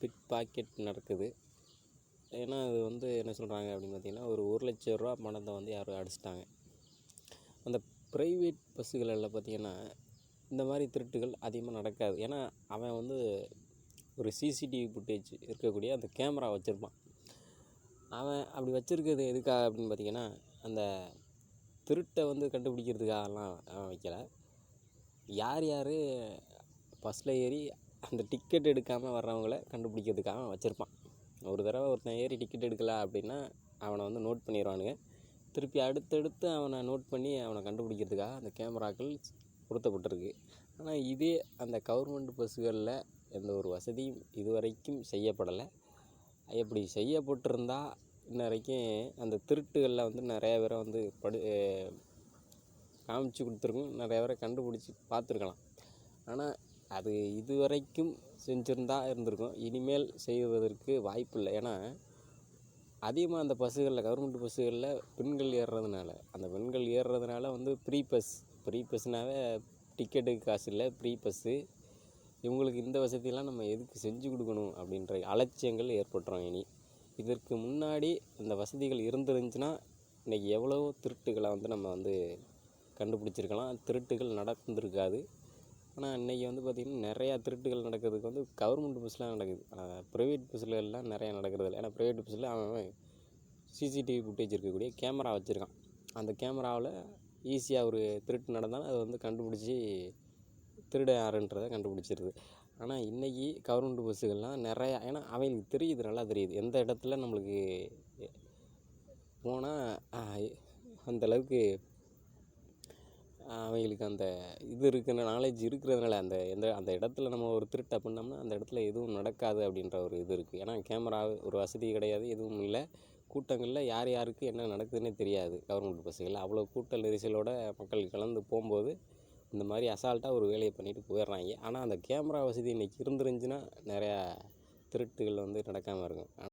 Bit packet நடக்குது. ஏன்னா அது வந்து என்ன சொல்கிறாங்க அப்படின்னு பார்த்தீங்கன்னா ஒரு ஒரு லட்ச ரூபா பணத்தை வந்து யாரும் அடிச்சிட்டாங்க. அந்த ப்ரைவேட் பஸ்ஸுகளில் பார்த்தீங்கன்னா இந்த மாதிரி திருட்டுகள் அதிகமாக நடக்காது. ஏன்னா அவன் வந்து ஒரு சிசிடிவி ஃபுட்டேஜ் இருக்கக்கூடிய அந்த கேமரா வச்சுருப்பான். அவன் அப்படி வச்சுருக்கிறது எதுக்காக அப்படின்னு பார்த்தீங்கன்னா அந்த திருட்டை வந்து கண்டுபிடிக்கிறதுக்காகலாம் அவன் வைக்கல. யார் யார் பஸ்ஸில் ஏறி அந்த டிக்கெட் எடுக்காமல் வர்றவங்கள கண்டுபிடிக்கிறதுக்காக அவன் வச்சுருப்பான். ஒரு தடவை ஒருத்தன் ஏறி டிக்கெட் எடுக்கல அப்படின்னா அவனை வந்து நோட் பண்ணிடுவானுங்க திருப்பி அடுத்தடுத்து அவனை நோட் பண்ணி அவனை கண்டுபிடிக்கிறதுக்காக அந்த கேமராக்கள் பொருத்தப்பட்டிருக்கு. ஆனால் இதே அந்த கவர்மெண்ட் பஸ்ஸுகளில் எந்த ஒரு வசதியும் இதுவரைக்கும் செய்யப்படலை. இப்படி செய்யப்பட்டிருந்தால் இன்ன வரைக்கும் அந்த திருட்டுகளில் வந்து நிறைய பேரை வந்து படு காமிச்சு கொடுத்துருக்கும். நிறைய பேரை கண்டுபிடிச்சி பார்த்துருக்கலாம். ஆனால் அது இதுவரைக்கும் செஞ்சுருந்தா இருந்திருக்கும். இனிமேல் செய்வதற்கு வாய்ப்பு இல்லை. ஏன்னா அதிகமாக அந்த பஸ்ஸுகளில் கவர்மெண்ட் பஸ்ஸுகளில் பெண்கள் ஏறுறதுனால அந்த பெண்கள் ஏறுறதுனால வந்து ப்ரீ பஸ் ப்ரீ பஸ்னாவே டிக்கெட்டுக்கு காசு இல்லை ப்ரீ பஸ்ஸு. இவங்களுக்கு இந்த வசதியெல்லாம் நம்ம எதுக்கு செஞ்சு கொடுக்கணும் அப்படின்ற அலட்சியங்கள் ஏற்பட்டுரும் இனி. இதற்கு முன்னாடி இந்த வசதிகள் இருந்துருந்துச்சுன்னா இன்றைக்கி எவ்வளவோ திருட்டுகளை வந்து நம்ம வந்து கண்டுபிடிச்சிருக்கலாம். திருட்டுகள் நடந்திருக்காது. ஆனால் இன்றைக்கி வந்து பார்த்திங்கன்னா நிறையா திருட்டுகள் நடக்கிறதுக்கு வந்து கவர்மெண்ட் பஸ்லாம் நடக்குது. ப்ரைவேட் பஸ்ஸில் எல்லாம் நிறையா நடக்கிறது இல்லை. ஏன்னா ப்ரைவேட் பஸ்ஸில் அவன் சிசிடிவி ஃபுட்டேஜ் இருக்கக்கூடிய கேமரா வச்சுருக்கான். அந்த கேமராவில் ஈஸியாக ஒரு திருட்டு நடந்தாலும் அதை வந்து கண்டுபிடிச்சி திருட யாருன்றதை கண்டுபிடிச்சிருது. ஆனால் இன்றைக்கி கவர்மெண்ட் பஸ்ஸுகள்லாம் நிறையா ஏன்னா அவங்களுக்கு தெரியுது நல்லா தெரியுது. எந்த இடத்துல நம்மளுக்கு போனால் அந்தளவுக்கு அவங்களுக்கு அந்த இது இருக்கிற நாலேஜ் இருக்கிறதுனால அந்த எந்த அந்த இடத்துல நம்ம ஒரு திருட்டை பண்ணோம்னா அந்த இடத்துல எதுவும் நடக்காது அப்படின்ற ஒரு இது இருக்குது ஏன்னா கேமரா ஒரு வசதி கிடையாது எதுவும் இல்லை. கூட்டங்களில் யார் யாருக்கு என்ன நடக்குதுன்னே தெரியாது கவர்மெண்ட் பஸ்ஸுகளில் அவ்வளோ கூட்ட நெரிசலோட மக்கள் கலந்து போகும்போது இந்த மாதிரி அசால்ட்டாக ஒரு வேலையை பண்ணிட்டு போயிடுறாங்க. ஆனால் அந்த கேமரா வசதி இன்றைக்கி இருந்துருந்துச்சுன்னா நிறையா திருட்டுகள் வந்து நடக்காமல் இருக்கும்.